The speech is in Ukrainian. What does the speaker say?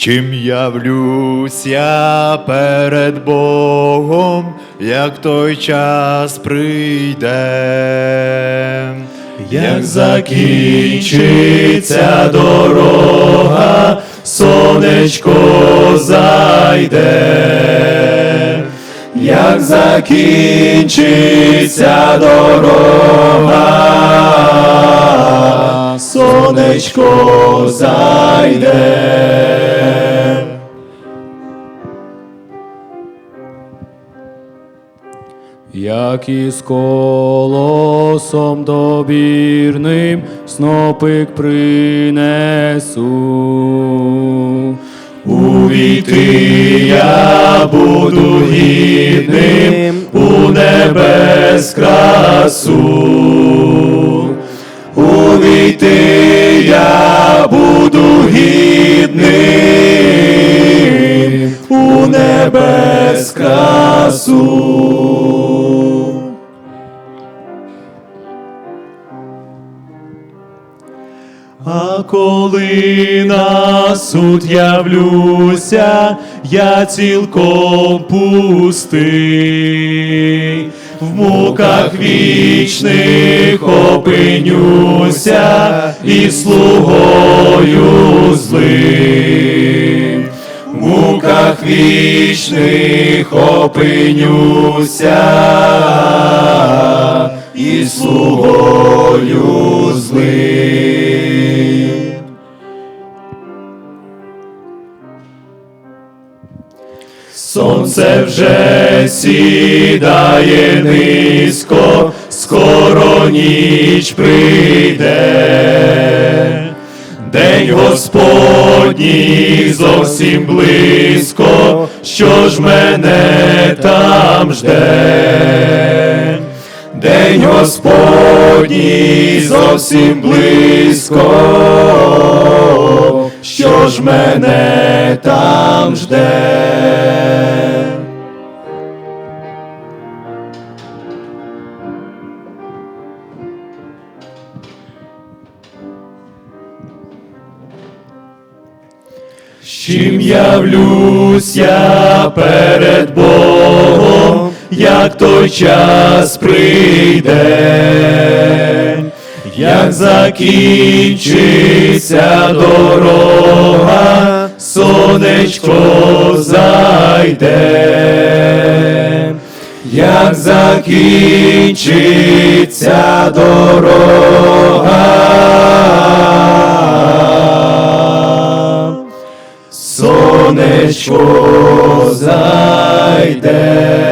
чим явлюся перед Богом, як той час прийде, як закінчиться дорога, сонечко зайде, як закінчиться дорога, сонечко зайде. Як із колосом добірним снопик принесу. Увійти я буду гідним у небес красу. Увійти я буду гідним у небес красу. А коли на суд явлюся, я цілком пустий, в муках вічних опинюся і слугою злим. В муках вічних опинюся і слугою Сонце вже сідає низько, скоро ніч прийде. День Господній зовсім близько, що ж мене там жде. День Господній зовсім близько, що ж мене там жде. З чим явлюсь я перед Богом, як той час прийде, як закінчиться дорога, сонечко зайде, як закінчиться дорога сонечко зайде.